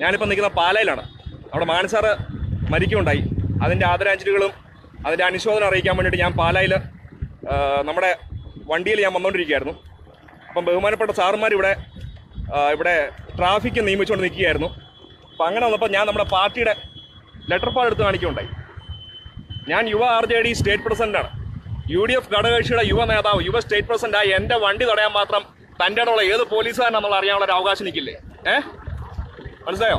ഞാനിപ്പോൾ നിൽക്കുന്ന പാലയിലാണ്. അവിടെ മാനസാറ് മരിക്കുകയുണ്ടായി. അതിന്റെ ആദരാഞ്ജലികളും അതിന്റെ അനുശോചനം അറിയിക്കാൻ വേണ്ടിയിട്ട് ഞാൻ പാലായിൽ നമ്മുടെ വണ്ടിയിൽ ഞാൻ വന്നുകൊണ്ടിരിക്കുകയായിരുന്നു അപ്പം ബഹുമാനപ്പെട്ട സാറുമാർ ഇവിടെ ഇവിടെ ട്രാഫിക്ക് നിയമിച്ചുകൊണ്ട് നിൽക്കുകയായിരുന്നു. അപ്പം അങ്ങനെ വന്നപ്പോൾ ഞാൻ നമ്മുടെ പാർട്ടിയുടെ ലെറ്റർ പാഡ് എടുത്ത് കാണിക്കുകയുണ്ടായി. ഞാൻ യുവ ആർ ജെ ഡി സ്റ്റേറ്റ് പ്രസിഡന്റാണ്. യു ഡി എഫ് ഘടകകക്ഷിയുടെ യുവ നേതാവ് യുവ സ്റ്റേറ്റ് പ്രസിഡന്റായി എന്റെ വണ്ടി തടയാൻ മാത്രം തന്റെ ഇടമുള്ള ഏത് പോലീസുകാരനാണെന്നുള്ള അറിയാനുള്ള ഒരു അവകാശം എനിക്കില്ലേ? ഏ? മനസ്സിലായോ?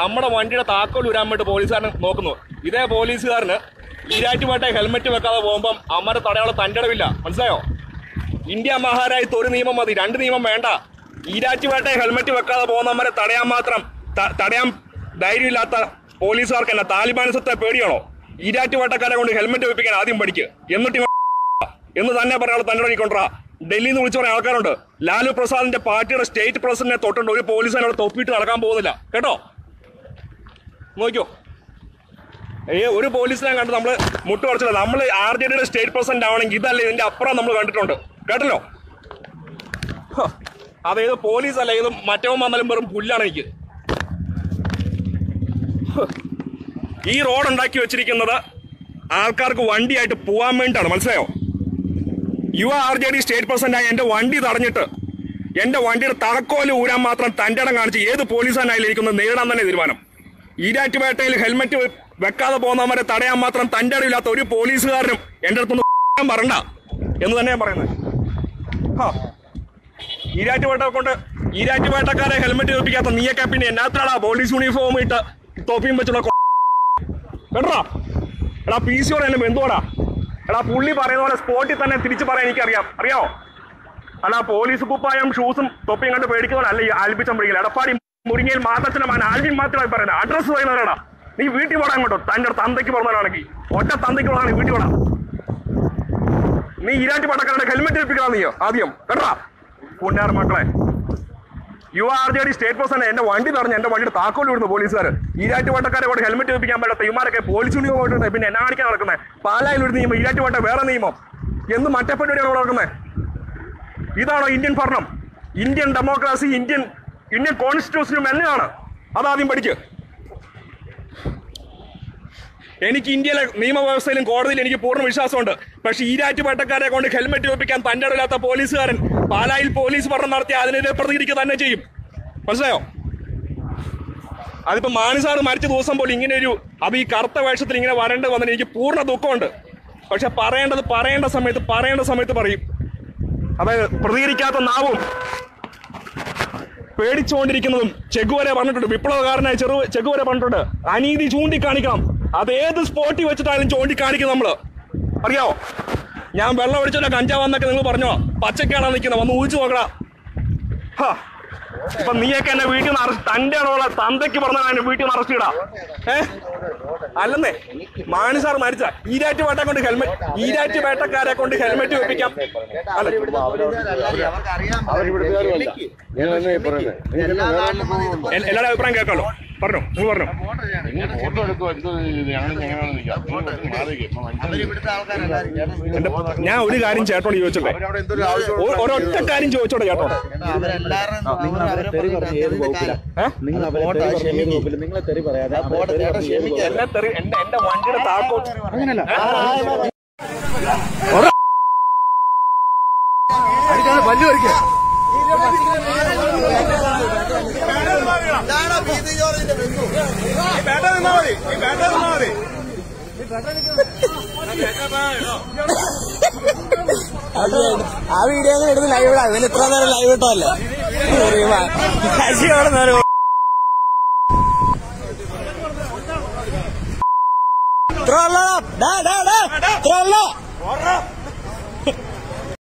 നമ്മുടെ വണ്ടിയുടെ താക്കോൽ ഉരാൻ വേണ്ടി പോലീസുകാരൻ നോക്കുന്നു. ഇതേ പോലീസുകാരന് ഈരാറ്റുപേട്ടെ ഹെൽമെറ്റ് വെക്കാതെ പോകുമ്പം അമ്മയുടെ തടയാനുള്ള തന്റെടവില്ല മനസ്സിലായോ? ഇന്ത്യ മഹാരാജ്യത്ത് ഒരു നിയമം മതി രണ്ട് നിയമം വേണ്ട. ഈരാറ്റുപേട്ടെ ഹെൽമെറ്റ് വെക്കാതെ പോകുന്നവരെ തടയാൻ മാത്രം തടയാൻ ധൈര്യമില്ലാത്ത പോലീസുകാർക്ക് എന്നാ താലിബാനിസത്തെ പേടിയാണോ? ഈരാറ്റുപേട്ടക്കാരെ കൊണ്ട് ഹെൽമെറ്റ് വെപ്പിക്കാൻ ആദ്യം പഠിക്കുക എന്നിട്ട് എന്ന് തന്നെ പറയാനുള്ള തന്നെ കൊണ്ടുവരാ. ഡൽഹിയിൽ നിന്ന് വിളിച്ചു പറഞ്ഞ ആൾക്കാരുണ്ട്. ലാലു പ്രസാദിന്റെ പാർട്ടിയുടെ സ്റ്റേറ്റ് പ്രസിഡന്റിനെ തൊട്ടുണ്ട്. ഒരു പോലീസുകാരൻ അവിടെ തൊപ്പിയിട്ട് നടക്കാൻ പോകുന്നില്ല. കേട്ടോ? നോക്കിയോ? ഏ ഒരു പോലീസിനെ കണ്ട് നമ്മൾ മുട്ട് കുറച്ചില്ല നമ്മൾ ആർ ജെ ഡിയുടെ സ്റ്റേറ്റ് പ്രസിഡന്റ് ആവണമെങ്കിൽ ഇതല്ല ഇതിന്റെ അപ്പുറം നമ്മൾ കണ്ടിട്ടുണ്ട്. കേട്ടല്ലോ? അതേത് പോലീസ് അല്ല? ഏത് മറ്റവൻ വന്നാലും വെറും പുല്ലാണ് എനിക്ക്. ഈ റോഡ് ഉണ്ടാക്കി വെച്ചിരിക്കുന്നത് ആൾക്കാർക്ക് വണ്ടിയായിട്ട് പോവാൻ വേണ്ടിയിട്ടാണ്. മനസ്സിലായോ? യുവ ആർ ജെ ഡി സ്റ്റേറ്റ് പ്രസിഡന്റായി എന്റെ വണ്ടി തടഞ്ഞിട്ട് എന്റെ വണ്ടിയുടെ തറക്കോൽ ഊരാൻ മാത്രം തന്റെ ഇടം കാണിച്ച് ഏത് പോലീസാനായാലും എനിക്കൊന്ന് നേരിടാൻ തന്നെ തീരുമാനം. ഈരാറ്റുപേട്ടയിൽ ഹെൽമെറ്റ് വെക്കാതെ പോകുന്നവരെ തടയാൻ മാത്രം തന്റെ ഇടയില്ലാത്ത ഒരു പോലീസുകാരനും എന്റെ അടുത്തൊന്നും പറണ്ട എന്ന് തന്നെ പറയുന്നത്. ഈരാറ്റുപേട്ട കൊണ്ട് ഈരാറ്റുപേട്ടക്കാരെ ഹെൽമെറ്റ് വെപ്പിക്കാത്ത നീയൊക്കെ പിന്നെ എന്നാത്തടാ പോലീസ് യൂണിഫോം ഇട്ട് തോപ്പിയും വെച്ചുള്ള കേട്ടോ എടാ. പി സിയോടെ എന്നെ ബന്ധുവാടാ. എടാ പുള്ളി പറയുന്ന പോലെ സ്പോട്ടിൽ തന്നെ തിരിച്ചു പറയാൻ എനിക്കറിയാം. അറിയാമോ അല്ല പോലീസ് കുപ്പായം ഷൂസും തൊപ്പിയും കണ്ട് പേടിക്കുന്നവനല്ല ഈ ആൽബിച്ചം പിടിക്കില്ല എടപ്പാടി മുരിങ്ങയിൽ മാത്തച്ഛനെ മാൻ ആൽബിൻ മാത്രമായി പറയുന്നത്. അഡ്രസ്സ് പറയുന്നവരാടാ. നീ വീട്ടിൽ പോടാൻ കേട്ടോ തന്റെ തന്തയ്ക്ക് പറഞ്ഞവരാണെങ്കിൽ ഒറ്റ തന്തയ്ക്ക് പറഞ്ഞാൽ വീട്ടിൽ പോടാ. നീ ഇരാട്ടി പടക്കാരുടെ ഹെൽമെറ്റ് ഏൽപ്പിക്കണം നീയോ ആദ്യം. കേട്ടാ പുന്നാർ മക്കളെ U R J D state president എന്റെ വണ്ടി തടഞ്ഞ് എന്റെ വണ്ടിയുടെ താക്കോൽ വിടുന്നു പോലീസുകാർ ഈരാറ്റുപേട്ടക്കാരെ കൂടെ ഹെൽമെറ്റ് വെപ്പിക്കാൻ പറ്റാത്ത ഇമാരൊക്കെ പോലീസ് യൂണിഫോം പിന്നെ എന്നാ കാണിക്കാൻ നടക്കുന്നത് പാലായിൽ ഒരു നിയമം ഈരാറ്റുപേട്ട വേറെ നിയമം. എന്ന് മറ്റേ പരിപാടിയാണ് ഇവിടെ നടക്കുന്നത് ഇതാണോ ഇന്ത്യൻ ഭരണം? ഇന്ത്യൻ ഡെമോക്രാസി ഇന്ത്യൻ ഇന്ത്യൻ കോൺസ്റ്റിറ്റ്യൂഷനും എന്നാണ് അതാദ്യം പഠിക്ക്. എനിക്ക് ഇന്ത്യയിലെ നിയമവ്യവസ്ഥയിലും കോടതിയിൽ എനിക്ക് പൂർണ വിശ്വാസമുണ്ട്. പക്ഷേ ഈരാറ്റുപേട്ടക്കാരെ കൊണ്ട് ഹെൽമെറ്റ് വെപ്പിക്കാൻ തന്റെ ഇടയില്ലാത്ത പോലീസുകാരൻ പാലായിൽ പോലീസ് പഠനം നടത്തി അതിനെതിരെ പ്രതികരിക്കുക തന്നെ ചെയ്യും. മനസ്സിലായോ? അതിപ്പോൾ മാനസാർ മരിച്ച ദിവസം പോലും ഇങ്ങനെ ഒരു അത് ഈ കറുത്ത വേഷത്തിൽ ഇങ്ങനെ വരേണ്ടി വന്നതിന് എനിക്ക് പൂർണ ദുഃഖമുണ്ട്. പക്ഷെ പറയേണ്ടത് പറയേണ്ട സമയത്ത് പറയേണ്ട സമയത്ത് പറയും. അതായത് പ്രതികരിക്കാത്ത നാവും പേടിച്ചുകൊണ്ടിരിക്കുന്നതും ചെഗുവരെ പറഞ്ഞിട്ടുണ്ട്. വിപ്ലവകാരനായ ചെറു ചെഗുവരെ പറഞ്ഞിട്ടുണ്ട്. അനീതി ചൂണ്ടിക്കാണിക്കണം. അത് ഏത് സ്പോട്ടിൽ വെച്ചിട്ടായാലും ചൂണ്ടിക്കാണിക്കും നമ്മൾ. അറിയാവോ? ഞാൻ വെള്ളം ഒഴിച്ചോ കഞ്ചാവെന്നൊക്കെ നിങ്ങൾ പറഞ്ഞോ? പച്ചക്കാടാ നിൽക്കുന്നത്? വന്ന് ഊഹിച്ചു നോക്കടാ. ഹാ. ഇപ്പൊ നീയൊക്കെ എന്നെ വീട്ടിൽ നിന്ന് അറസ്റ്റ് തന്റെ ആണോളെ തന്തയ്ക്ക് പറഞ്ഞാൽ എന്നെ വീട്ടിൽ നിന്ന് അറസ്റ്റ് ഇടാ. ഏ? അല്ലെന്നേ. മാണി സാർ മരിച്ച. ഈരാറ്റ് വേട്ട കൊണ്ട് ഹെൽമെറ്റ് ഈരാറ്റ് വേട്ടക്കാരെ കൊണ്ട് ഹെൽമെറ്റ് വെപ്പിക്കാം. അല്ല. എല്ലാവരുടെ അഭിപ്രായം കേൾക്കാമല്ലോ പറഞ്ഞോ നിങ്ങൾ പറഞ്ഞോ. ഫോട്ടോ ഞാൻ ഒരു കാര്യം ചേട്ടോട് ചോദിച്ചോട്ടെ? ഒരൊറ്റ കാര്യം ചോദിച്ചോട്ടെ ചേട്ടോ എന്റെ നിങ്ങൾ അവരെ തെറി പറഞ്ഞ ഏത് ഗ്രൂപ്പിലും നിങ്ങളെ തെറി പറയാതെ അവരെ തെറി പറഞ്ഞ ഏത് ഗ്രൂപ്പിലും എന്നെ തെറി എന്റെ എന്റെ വണ്ടിയുടെ താക്കോൽ അങ്ങനല്ല ആ വീഡിയോ ഒന്നും എടുത്ത് ലൈവ് ഇതിന് ഇത്ര നേരം ലൈവ് ഇട്ടല്ലേ ഇത്ര ഉള്ളതാ. ഡാ ഡാ ഡാ. ഇത്ര ഉള്ള